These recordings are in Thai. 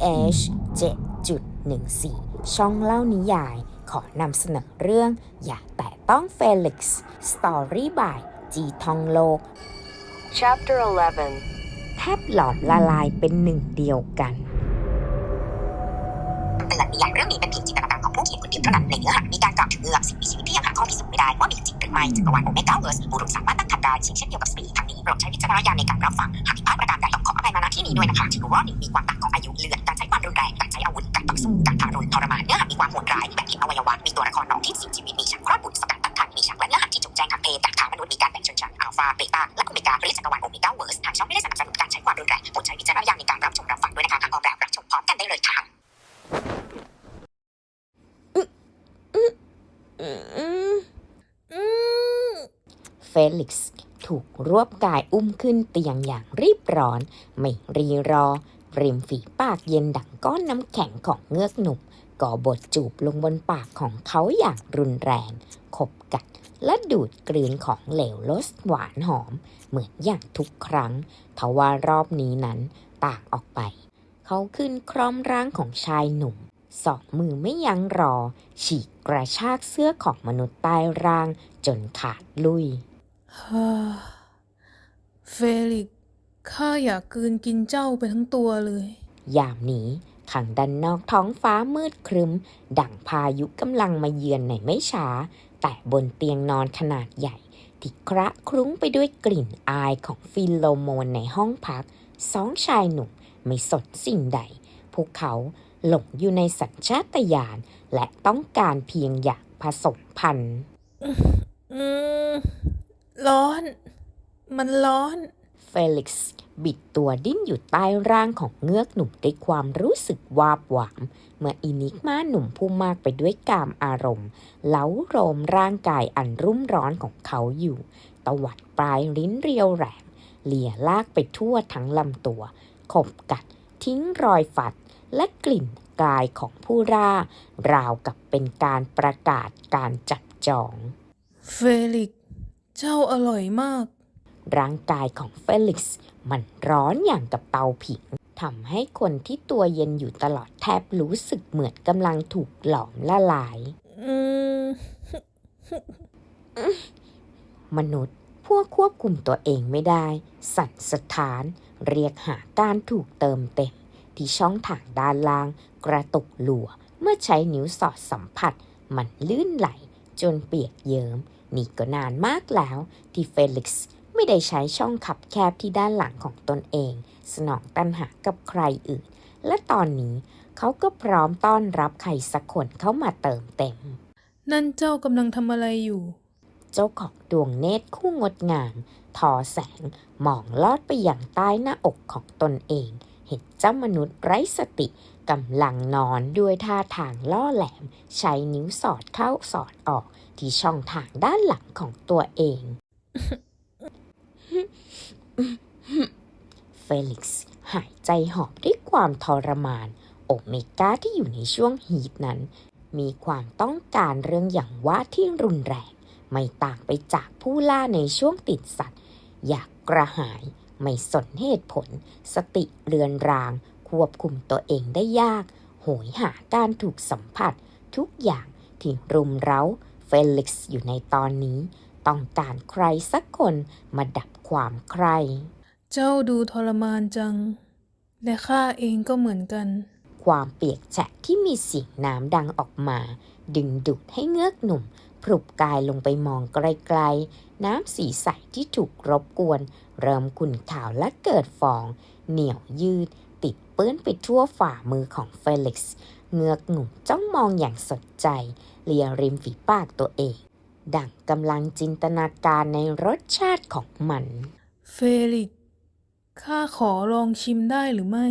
TH 7.14 ช่องเล่านิยาย ขอนำเสนอเรื่อง อย่าแตะต้องเฟลิกซ์ Story by จีทองโลก Chapter 11 แทบหลอมละลายเป็นหนึ่งเดียวกันเตือนนิยายเรื่องนี้เป็นเพียงจินตนาการของผู้เขียนคนเดียวเท่านั้นในเนื้อหามีการกล่าวถึงเงือกสิ่งมีชีวิตที่ยังหาข้อพิสูจน์ไม่ได้ว่ามีจริงหรือไม่จักรวาลโอเมก้าเวิร์สบุรุษสามารถตั้งครรภ์ได้เช่นเช่นเดียวกับสปีทั้งนี้โปรดใช้วิจารณญาณในการรับฟังหากผิดพลาดประการใด ต้องขออภัยมาณที่นี้ด้วยนะคะถือว่าหนึ่งมีความต่างของอายุเลือดการใช้ความรุนแรงการใช้อาวุธการต่อสู้การทารุณทรมานเนื้อหามีความโหดร้ายแบ่งเห็นอวัยวะมีตัวละครน้องที่สิ่งชีวิตมีฉากคลอดบุตรสกัดตั้งครรภ์มีฉากและเนื้อหาที่จงแจ้งทางเพศกักขามนุษย์มีการแบ่งชนชั้นอัลฟาเบต้าและโอเมก้าเรียกจักรวาลโอเมก้าเวิร์สทางช่องไม่ได้สนับสนุนการใช้ความรุนแรงโปรดใช้วิจารณญาณในการรับชมรับฟังด้วยนะคะหากออกแบบรับชมพร้อมกันได้เลยค่ะเฟลิกซ์ ถูกรวบกายอุ้มขึ้นเตียงอย่างรีบร้อน ไม่รีรอริมฝีปากเย็นดั่งก้อนน้ำแข็งของเงือกหนุ่มก่อบทจูบลงบนปากของเขาอย่างรุนแรง ขบกัดและดูดกลืนของเหลวรสหวานหอม เหมือนอย่างทุกครั้ง ทว่ารอบนี้นั้นตางออกไป เขาขึ้นคร่อมร่างของชายหนุ่ม สองมือไม่ยั้งรอ ฉีกกระชากเสื้อของมนุษย์ใต้ร่างจนขาดลุยฮ่า เฟลิกซ์ข้าอยากกลืนกินเจ้าไปทั้งตัวเลย ยามนี้ขังด้านนอกท้องฟ้ามืดครึ้ม ดั่งพายุกำลังมาเยือนในไม่ช้า แต่บนเตียงนอนขนาดใหญ่ ที่คระคลุ้งไปด้วยกลิ่นอายของฟิโลโมนในห้องพัก สองชายหนุ่มไม่สนสิ่งใด พวกเขาหลงอยู่ในสัญชาตญาณและต้องการเพียงอยากผสมพันธุ์อืม ร้อน มันร้อน เฟลิกซ์บิดตัวดิ้นอยู่ใต้ร่างของเงือกหนุ่มด้วยความรู้สึกวาบหวาม เมื่ออินิกมาหนุ่มผู้มากไปด้วยกามอารมณ์ เล้าโรมร่างกายอันรุ่มร้อนของเขาอยู่ ตวัดปลายลิ้นเรียวแหลมเลี่ยลากไปทั่วทั้งลำตัว ขบกัด ทิ้งรอยฝัด และกลิ่นกายของผู้ร่า ราวกับเป็นการประกาศการจับจอง เฟลิกซ์ เจ้าอร่อยมาก ร่างกายของเฟลิกซ์มันร้อนอย่างกับเตาผิงทำให้คนที่ตัวเย็นอยู่ตลอดแทบรู้สึกเหมือนกำลังถูกหลอมละลาย อืม มนุษย์พวกควบคุมตัวเองไม่ได้ สั่นสะท้าน เรียกหาการถูกเติมเต็ม ที่ช่องทางด้านล่าง กระตุกหลัว เมื่อใช้นิ้วสอดสัมผัส มันลื่นไหล จนเปียกเยิม้ม นี่ก็นานมากแล้วที่เฟลิกซ์ไม่ได้ใช้ช่องขับแคบที่ด้านหลังของตนเอง สนองตันหากับใครอื่น และตอนนี้เขาก็พร้อมต้อนรับใครสักคนเข้ามาเติมเต็ม นั่นเจ้ากำลังทำอะไรอยู่ เจ้าของดวงเนตรคู่งดงาม ทอแสงมองลอดไปอย่างใต้หน้าอกของตนเอง เห็นเจ้ามนุษย์ไร้สติกำลังนอนด้วยท่าทางล่อแหลม ใช้นิ้วสอดเข้าสอดออก ที่ช่องทางด้านหลังของตัวเอง เฟลิกซ์หายใจหอบด้วยความทรมาน โอเมก้าที่อยู่ในช่วงฮีทนั้น มีความต้องการเรื่องอย่างว่าที่รุนแรง ไม่ต่างไปจากผู้ล่าในช่วงติดสัตว์ อยากกระหายไม่สนเหตุผล สติเรือนราง ควบคุมตัวเองได้ยาก โหยหาการถูกสัมผัส ทุกอย่างที่รุมเร้า เฟลิกซ์อยู่ในตอนนี้ ต้องการใครสักคนมาดับความใคร เจ้าดูทรมานจัง และข้าเองก็เหมือนกัน ความเปียกแฉะที่มีเสียงน้ำดังออกมา ดึงดูดให้เงือกหนุ่มพลุบกายลงไปมองไกลๆ น้ำสีใสที่ถูกรบกวน เริ่มขุ่นขาวและเกิดฟอง เหนียวยืด ติดเปื้อนไปทั่วฝ่ามือของเฟลิกซ์ เงือกหนุ่มจ้องมองอย่างสนใจ เลียริมฝีปากตัวเอง ดังกำลังจินตนาการในรสชาติของมัน เฟลิกซ์ข้าขอลองชิมได้หรือไม่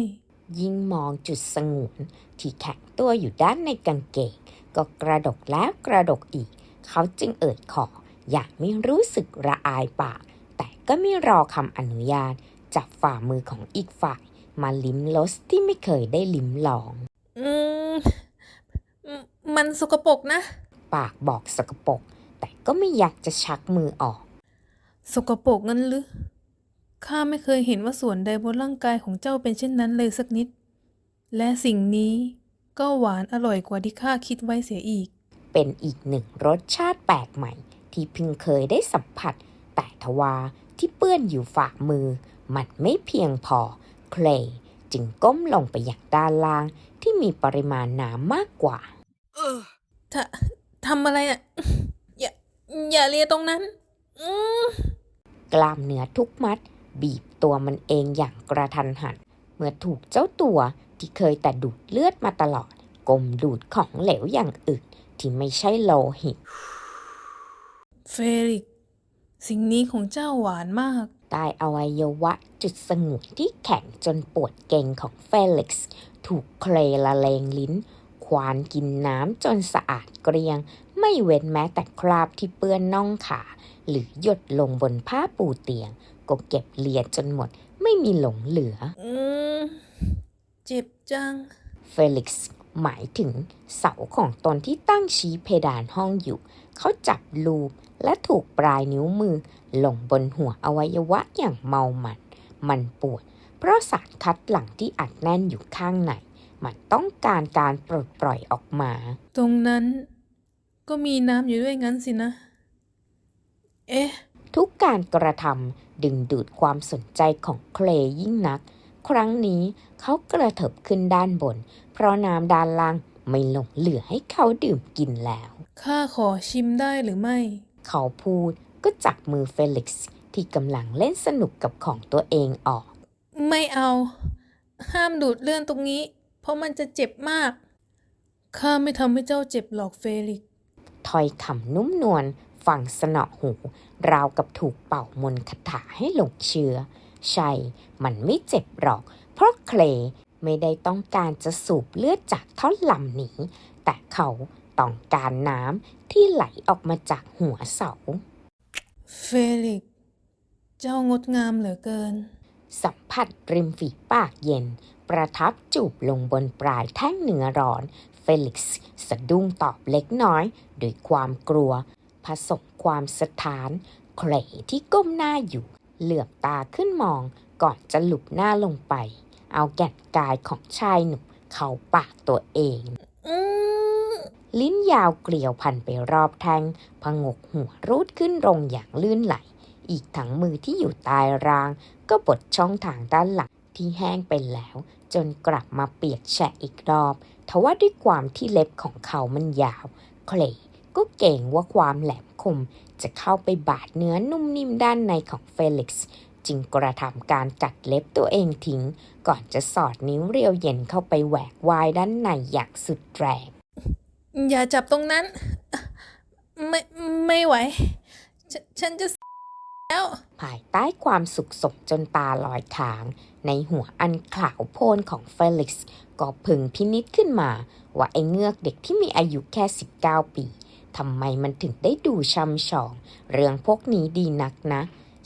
ยิ่งมองจุดสงวนที่แข็งตัวอยู่ด้านในกางเกงก็กระดกแล้วกระดกอีก เขาจึงเอ่ยขอ อย่างไม่รู้สึกระอายปาก แต่ก็ไม่รอคำอนุญาตจากฝ่ามือของอีกฝ่าย มาลิ้มรสที่ไม่เคยได้ลิ้มลอง อืม มันสกปรกนะ ปากบอกสกปรกแต่ก็ไม่อยากจะชักมือออก สกปรกงั้นหรือข้าไม่เคยเห็นว่าส่วนใดบนร่างกายของเจ้าเป็นเช่นนั้นเลยสักนิด และสิ่งนี้ก็หวานอร่อยกว่าที่ข้าคิดไว้เสียอีก เป็นอีกหนึ่งรสชาติแปลกใหม่ ที่เพิ่งเคยได้สัมผัส แต่ทว่าที่เปื้อนอยู่ฝ่ามือ มันไม่เพียงพอ เคลย์จึงก้มลงไปอย่างด้านล่างที่มีปริมาณน้ำมากกว่า ทะทำอะไรอะ อย่า อย่าเลียตรงนั้น อืมกล้ามเนื้อทุกมัด บีบตัวมันเองอย่างกระทันหัน เมื่อถูกเจ้าตัวที่เคยแต่ดูดเลือดมาตลอดกลมดูดของเหลวอย่างอื่น ที่ไม่ใช่โลหิต เฟลิกซ์สิ่งนี้ของเจ้าหวานมาก ใต้อวัยวะจุดสงวนที่แข็งจนปวดเก่งของเฟลิกซ์ ถูกเคลละเลงลิ้น ควานกินน้ำจนสะอาดเกรียง ไม่เว้นแม้แต่คราบที่เปื้อนน่องขา หรือหยดลงบนผ้าปูเตียง ก็เก็บเลียจนหมด ไม่มีหลงเหลือ อืม เจ็บจัง เฟลิกซ์หมายถึงเสาของตนที่ตั้งชี้เพดานห้องอยู่ เขาจับลูบและถูกปลายนิ้วมือลงบนหัวอวัยวะอย่างเมามัน มันปวด เพราะสารคัดหลั่งที่อัดแน่นอยู่ข้างใน มันต้องการการปลดปล่อยออกมา ตรงนั้น ก็มีน้ำอยู่ด้วยงั้นสินะ เอ๊ะ ทุกการกระทำดึงดูดความสนใจของเคลย์ยิ่งนัก ครั้งนี้เขากระเถิบขึ้นด้านบน เพราะน้ำด้านล่างไม่หลงเหลือให้เขาดื่มกินแล้ว ข้าขอชิมได้หรือไม่ เขาพูดก็จับมือเฟลิกซ์ที่กำลังเล่นสนุกกับของตัวเองออก ไม่เอา ห้ามดูดเลื่อนตรงนี้ เพราะมันจะเจ็บมาก ข้าไม่ทำให้เจ้าเจ็บหรอกเฟลิกซ์ถ้อยคำนุ่มนวลฟังสนอหู ราวกับถูกเป่ามนต์คาถาให้หลงเชื่อ ใช่ มันไม่เจ็บหรอก เพราะเคลย์ไม่ได้ต้องการจะสูบเลือดจากท่อนลำนี้ แต่เขาต้องการน้ำที่ไหลออกมาจากหัวเสา เฟลิกซ์เจ้างดงามเหลือเกิน สัมผัสริมฝีปากเย็น ประทับจูบลงบนปลายแท่งเนื้อร้อน เฟลิกซ์สะดุ้งตอบเล็กน้อยด้วยความกลัว ผสมความสะท้านเคลที่ก้มหน้าอยู่ เหลือบตาขึ้นมองก่อนจะหลุบหน้าลงไป เอาแก่นกายของชายหนุ่มเข้าปากตัวเองอืมลิ้นยาวเกลียวพันไปรอบแทงพงกหัวรูดขึ้นลงอย่างลื่นไหล อีกทั้งมือที่อยู่ตายราง ก็บดช่องทางด้านหลัง ที่แห้งไปแล้ว จนกลับมาเปียกแฉะอีกรอบทว่าด้วยความที่เล็บของเขามันยาว เคลยก็เก่งว่าความแหลมคมจะเข้าไปบาดเนื้อนุ่มนิ่มด้านในของเฟลิกซ์จึงกระทำการกัดเล็บตัวเองทิ้ง ก่อนจะสอดนิ้วเรียวเย็นเข้าไปแหวกวายด้านในอย่างสุดแรง อย่าจับตรงนั้น ไม่ไม่ไหว ฉฉันจะ แล้วภายใต้ความสุขสมจนตาลอยค้าง ในหัวอันขาวโพลนของเฟลิกซ์ก็พึงพินิษขึ้นมา ว่าไอ้เงือกเด็กที่มีอายุแค่ 19 ปีทำไมมันถึงได้ดูช่ำชอง เรื่องพวกนี้ดีนักนะ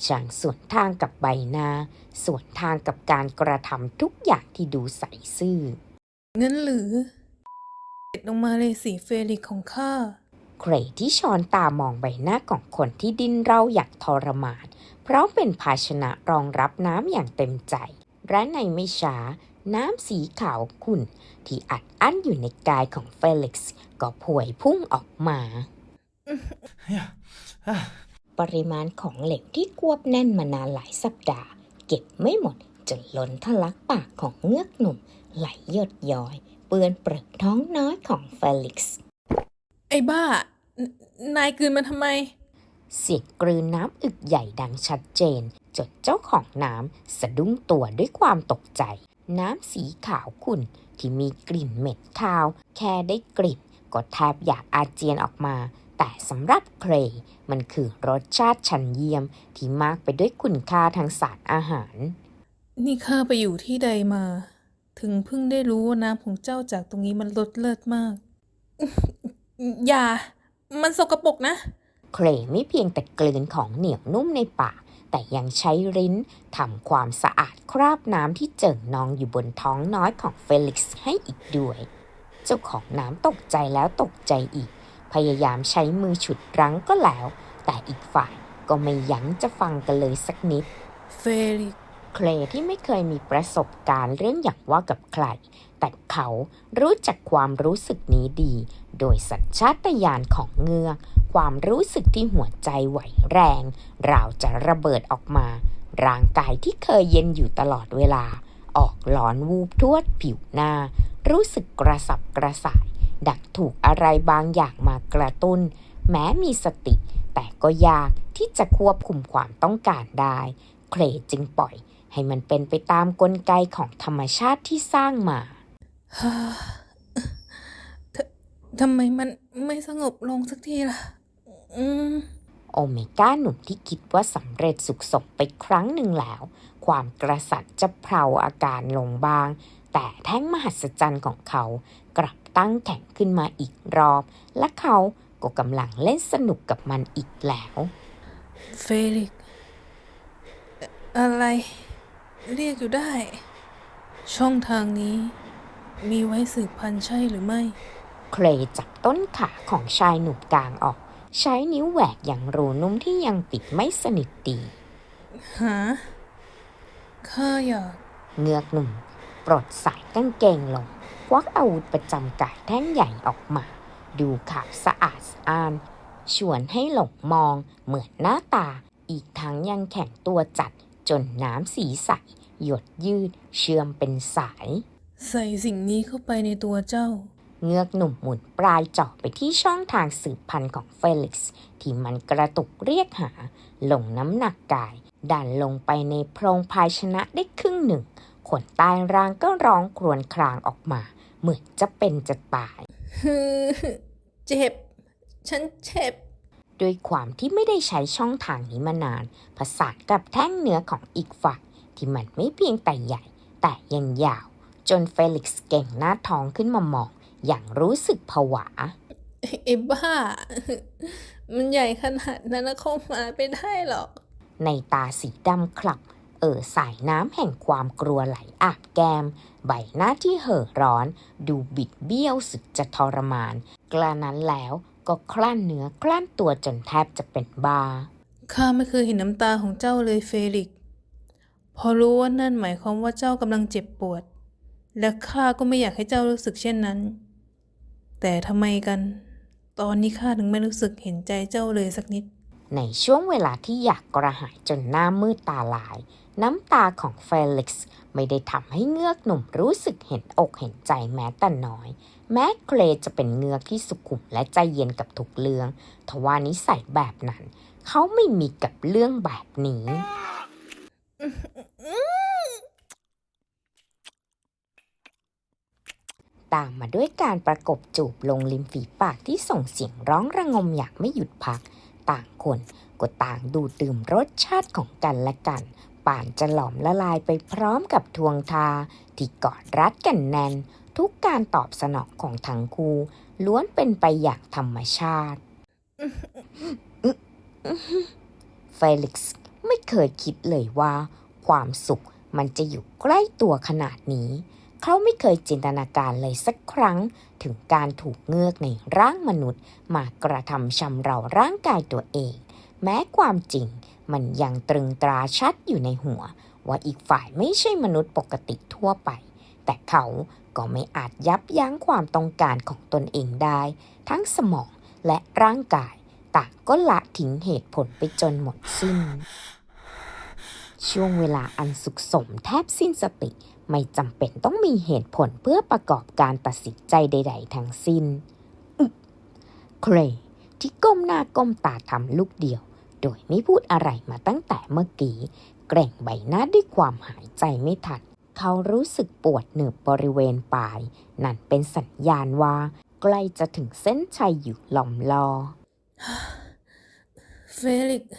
ช่างส่วนทางกับใบหน้าส่วนทางกับการกระทำทุกอย่างที่ดูใสซื่อ งั้นหรือเด็ดลงมาเลยสิเฟลิกซ์ของข้า เครที่ช้อนตามองใบหน้าของคนที่ดิ้นเร่าอย่างทรมาน เพราะเป็นภาชนะรองรับน้ำอย่างเต็มใจ และในไม่ช้า น้ำสีขาวขุ่นที่อัดอั้นอยู่ในกายของเฟลิกซ์ก็พวยพุ่งออกมา ปริมาณของเหลวที่ควบแน่นมานานหลายสัปดาห์ เก็บไม่หมดจนล้นทะลักปากของเงือกหนุ่ม ไหลหยดย้อย เปื้อนเปลือกท้องน้อยของเฟลิกซ์ ไอ้บ้า นนายกลืนมันทำไม เสียงกลืนน้ำอึกใหญ่ดังชัดเจน จนเจ้าของน้ำสะดุ้งตัวด้วยความตกใจ น้ำสีขาวขุ่นที่มีกลิ่นเหม็นคาว แค่ได้กลิ่นก็แทบอยากอาเจียนออกมา แต่สำหรับเครย์มันคือรสชาติชั้นเยี่ยมที่มากไปด้วยคุณค่าทางสารอาหาร นี่ข้าไปอยู่ที่ใดมา ถึงเพิ่งได้รู้ว่าน้ำของเจ้าจากตรงนี้มันลดเลิศมาก อย่า มันสกปรกนะ เครย์ไม่เพียงแต่กลืนของเหนียวนุ่มในปากแต่ยังใช้ริ้นทำความสะอาดคราบน้ำที่เจิ่งนองอยู่บนท้องน้อยของเฟลิกซ์ให้อีกด้วย เจ้าของน้ำตกใจแล้วตกใจอีก พยายามใช้มือฉุดรั้งก็แล้ว แต่อีกฝ่ายก็ไม่ยั้งจะฟังกันเลยสักนิด เฟลิกซ์เคลที่ไม่เคยมีประสบการณ์เรื่องอย่างว่ากับใคร แต่เขารู้จักความรู้สึกนี้ดี โดยสัญชาตญาณของเงือก ความรู้สึกที่หัวใจไหวแรง ราวจะระเบิดออกมา ร่างกายที่เคยเย็นอยู่ตลอดเวลา ออกหลอนวูบทั่วผิวหน้า รู้สึกกระสับกระส่าย ดักถูกอะไรบางอย่างมากระตุ้น แม้มีสติ แต่ก็ยากที่จะควบคุมความต้องการได้ เคลจึงปล่อยให้มันเป็นไปตามกลไกของธรรมชาติที่สร้างมา ททำไมมันไม่สงบลงสักทีล่ะ อืม โอเมก้าหนุ่มที่คิดว่าสำเร็จสุขสมไปครั้งหนึ่งแล้ว ความกระสัดจะเพลาอาการลงบ้าง แต่แท่งมหัศจรรย์ของเขา กลับตั้งแข็งขึ้นมาอีกรอบ และเขาก็กำลังเล่นสนุกกับมันอีกแล้ว เฟลิกซ์เอ่ออะไร เรียกอยู่ได้ ช่องทางนี้ มีไว้สืบพันธุ์ใช่หรือไม่ เคลจับต้นขาของชายหนุ่มกลางออก ใช้นิ้วแหวกอย่างรูนุ่มที่ยังปิดไม่สนิทดีหาข้าอยากเงือกหนุ่ม ปลดสายกางเกงลงควักอาวุธประจำกายแท่งใหญ่ออกมา ดูขาวสะอาดสะอ้าน ชวนให้หลงมองเหมือนหน้าตา อีกทั้งยังแข็งตัวจัดจนน้ำสีใส หยดยืดเชื่อมเป็นสาย ใส่สิ่งนี้เข้าไปในตัวเจ้า เงือกหนุ่มหมุนปลายเจาะไปที่ช่องทางสืบพันธุ์ของเฟลิกซ์ที่มันกระตุกเรียกหาลงน้ำหนักกาย ดันลงไปในโพรงภายชนะได้ครึ่งหนึ่ง ขนใต้ร่างก็ร้องครวญครางออกมา เหมือนจะเป็นจะตาย เจ็บ ฉันเจ็บด้วยความที่ไม่ได้ใช้ช่องทางนี้มานานผสานกับแท่งเนื้อของอีกฝ่ายที่มันไม่เพียงแต่ใหญ่ แต่ยังยาว จนเฟลิกซ์เก่งหน้าท้องขึ้นมามองอย่างรู้สึกผวาไอ้บ้า มันใหญ่ขนาดนั้นนะเข้ามาไปได้หรอก ในตาสีดำคลับ เอ่อสายน้ำแห่งความกลัวไหลอาบแก้มใบหน้าที่เห่อร้อน ดูบิดเบี้ยวสุดจะทรมาน กระนั้นแล้วก็คลั่นเนื้อคลั่นตัวจนแทบจะเป็นบ้า ข้าไม่เคยเห็นน้ำตาของเจ้าเลยเฟลิกซ์เพอรู้ว่านั่นหมายความว่าเจ้ากำลังเจ็บปวด และข้าก็ไม่อยากให้เจ้ารู้สึกเช่นนั้น แต่ทำไมกัน ตอนนี้ข้าถึงไม่รู้สึกเห็นใจเจ้าเลยสักนิด ในช่วงเวลาที่อยากกระหายจนหน้ามืดตาลาย น้ำตาของเฟลิกซ์ไม่ได้ทำให้เงือกหนุ่มรู้สึกเห็นอกเห็นใจแม้แต่น้อย แม้เคลจะเป็นเงือกที่สุขุมและใจเย็นกับทุกเรื่อง ทว่านิสัยแบบนั้น เขาไม่มีกับเรื่องแบบนี้ ตามมาด้วยการประกบจูบลงริมฝีปากที่ส่งเสียงร้องระงมอย่างไม่หยุดพัก ต่างคนก็ต่างดูดื่มรสชาติของกันและกัน ป่านจะหลอมละลายไปพร้อมกับทวงทา ที่กอดรัดกันแน่น ทุกการตอบสนองของทั้งคู่ล้วนเป็นไปอย่างธรรมชาติ เฟลิกซ์ไม่เคยคิดเลยว่า ความสุขมันจะอยู่ใกล้ตัวขนาดนี้ เขาไม่เคยจินตนาการเลยสักครั้ง ถึงการถูกเงือกในร่างมนุษย์ มากระทำชำเราร่างกายตัวเอง แม้ความจริงมันยังตรึงตราชัดอยู่ในหัว ว่าอีกฝ่ายไม่ใช่มนุษย์ปกติทั่วไป แต่เขาก็ไม่อาจยับยั้งความต้องการของตนเองได้ ทั้งสมองและร่างกาย ต่างก็ละทิ้งเหตุผลไปจนหมดสิ้น ช่วงเวลาอันสุขสมแทบสิ้นสติ ไม่จำเป็นต้องมีเหตุผลเพื่อประกอบการตัดสินใจใด ๆ ทั้งสิ้นอึ๊ะเครย์ที่ก้มหน้าก้มตาทำลูกเดียว โดยไม่พูดอะไรมาตั้งแต่เมื่อกี้แกร่งใบหน้าด้วยความหายใจไม่ทัน เขารู้สึกปวดเหนืบบริเวณปลาย นั่นเป็นสัญญาณว่า ใกล้จะถึงเส้นชัยอยู่หล่อมลอ เฟลิกซ์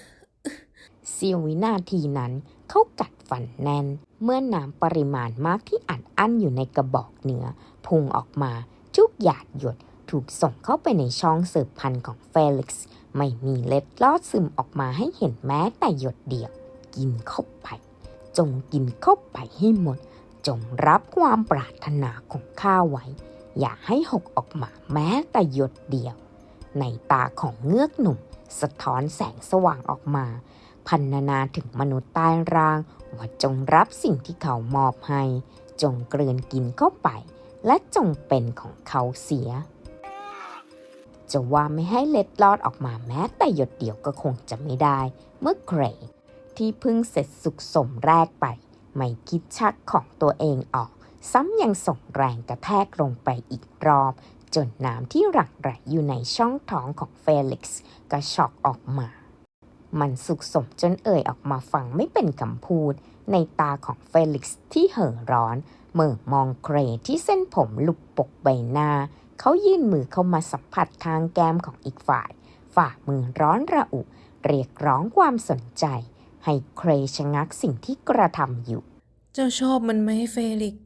เสี้ยววินาทีนั้น เขากัดฟันแน่น เมื่อน้ำปริมาณมากที่อัดอั้นอยู่ในกระบอกเนื้อพุ่งออกมาจุกหยาดหยดถูกส่งเข้าไปในช่องสืบพันธุ์ของเฟลิกซ์ไม่มีเล็ดลอดซึมออกมาให้เห็นแม้แต่หยดเดียว กินเข้าไป จงกินเข้าไปให้หมด จงรับความปรารถนาของข้าไว้ อย่าให้หกออกมาแม้แต่หยดเดียว ในตาของเงือกหนุ่ม สะท้อนแสงสว่างออกมา พันนานาถึงมนุษย์ใต้ร่าง ว่าจงรับสิ่งที่เขามอบให้ จงกลืนกินเข้าไป และจงเป็นของเขาเสีย จะว่าไม่ให้เล็ดลอดออกมาแม้แต่หยดเดียวก็คงจะไม่ได้ เมื่อเกรย์ที่เพิ่งเสร็จสุขสมแรกไป ไม่คิดชักของตัวเองออก ซ้ำยังส่งแรงกระแทกลงไปอีกรอบ จนน้ำที่หลั่งไหลอยู่ในช่องท้องของเฟลิกซ์ก็ช็อกออกมา มันสุกสมจนเอ่ยออกมาฟังไม่เป็นคำพูด ในตาของเฟลิกซ์ที่เห่อร้อนเมื่อมองเกรย์ที่เส้นผมหลุบปกใบหน้า เขายื่นมือเข้ามาสัมผัสทางแก้มของอีกฝ่าย ฝ่ามือร้อนระอุ เรียกร้องความสนใจ ให้เครย์ชะงักสิ่งที่กระทำอยู่ เจ้าชอบมันไหมเฟลิกซ์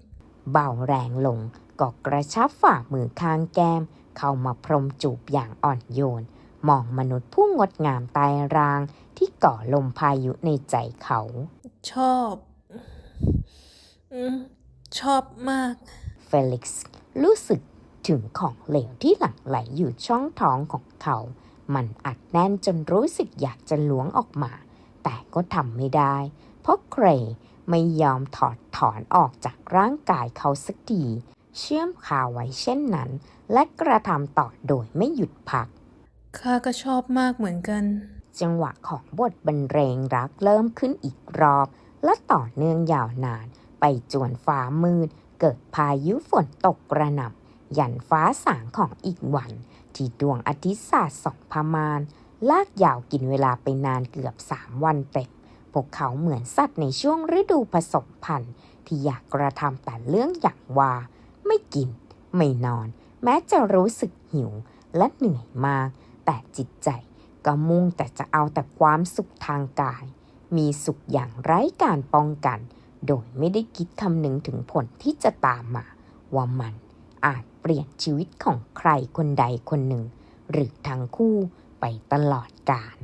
เบาแรงลงก็กระชับฝ่ามือข้างแก้ม เข้ามาพรมจูบอย่างอ่อนโยน มองมนุษย์ผู้งดงามตายรางที่ก่อลมพายุในใจเขา ชอบอืมชอบมาก เฟลิกซ์รู้สึกถึงของเหลวที่หลั่งไหลอยู่ช่องท้องของเขา มันอัดแน่นจนรู้สึกอยากจะล้วงออกมา แต่ก็ทำไม่ได้ เพราะเครย์ไม่ยอมถอดถอนออกจากร่างกายเขาสักที เชื่อมคาไว้เช่นนั้น และกระทำต่อโดยไม่หยุดพัก ข้าก็ชอบมากเหมือนกัน จังหวะของบทบรรเลงรักเริ่มขึ้นอีกรอบ และต่อเนื่องยาวนาน ไปจวนฟ้ามืด เกิดพายุฝนตกกระหน่ำยันฟ้าสางของอีกวัน ที่ดวงอาทิตย์สาดส่องพมาน ลากยาวกินเวลาไปนานเกือบสามวันเต็มพวกเขาเหมือนสัตว์ในช่วงฤดูผสมพันธุ์ ที่อยากกระทำแต่เรื่องอย่างว่า ไม่กิน ไม่นอน แม้จะรู้สึกหิวและเหนื่อยมาก แต่จิตใจ ก็มุ่งแต่จะเอาแต่ความสุขทางกาย มีสุขอย่างไร้การป้องกัน โดยไม่ได้คิดคำนึงถึงผลที่จะตามมา ว่ามันอาจเปลี่ยนชีวิตของใครคนใดคนหนึ่ง หรือทั้งคู่ไปตลอดกาล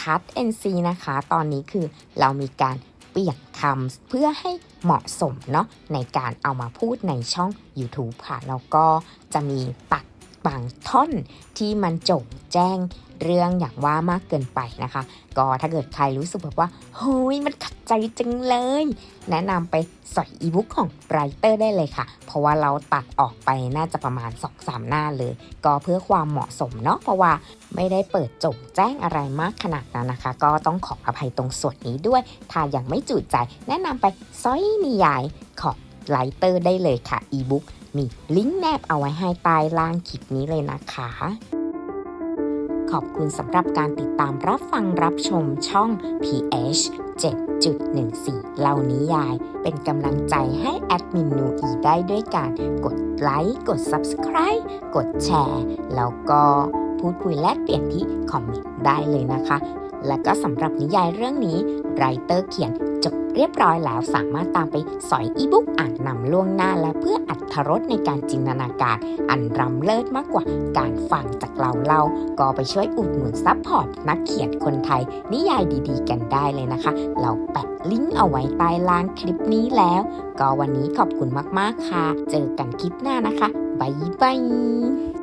คัด NC นะคะ ตอนนี้คือเรามีการ เปลี่ยนคำเพื่อให้เหมาะสมเนาะในการเอามาพูดในช่อง YouTube ค่ะแล้วก็จะมีปัดบางท่อนที่มันจงแจ้ง เรื่องอย่างว่ามากเกินไปนะคะ ก็ถ้าเกิดใครรู้สึกแบบว่าเฮ้ยมันขัดใจจังเลย แนะนำไปสอยอีบุ๊กของไรเตอร์ได้เลยค่ะ เพราะว่าเราตัดออกไปน่าจะประมาณ 2-3 หน้าเลย ก็เพื่อความเหมาะสมเนาะเพราะว่าไม่ได้เปิดจงแจ้งอะไรมากขนาดนั้นนะคะ ก็ต้องขออภัยตรงส่วนนี้ด้วย ถ้ายังไม่จุใจ แนะนำไปซอยนิยายของไลเตอร์ได้เลยค่ะอีบุ๊กมีลิงก์แนบเอาไว้ให้ใต้ล่างคลิปนี้เลยนะคะ ขอบคุณสำหรับการติดตามรับฟังรับชมช่อง PH 7.14 เล่านิยาย เป็นกำลังใจให้แอดมินนูอีได้ด้วยการกดไลค์ กด Subscribe กดแชร์ แล้วก็พูดคุยแลกเปลี่ยนที่คอมเมนต์ได้เลยนะคะ และก็สำหรับนิยายเรื่องนี้ไรเตอร์เขียนจบเรียบร้อยแล้วสามารถตามไปสอยอีบุ๊กอ่านนำล่วงหน้าและเพื่ออัดรสในการจินตนาการ อันรำเลิศมากกว่าการฟังจากเราเล่า ก็ไปช่วยอุดหนุนซัพพอร์ตนักเขียนคนไทย นิยายดีๆ กันได้เลยนะคะ เราแปะลิงก์เอาไว้ใต้ล่างคลิปนี้แล้ว ก็วันนี้ขอบคุณมากๆค่ะ เจอกันคลิปหน้านะคะบ๊ายบาย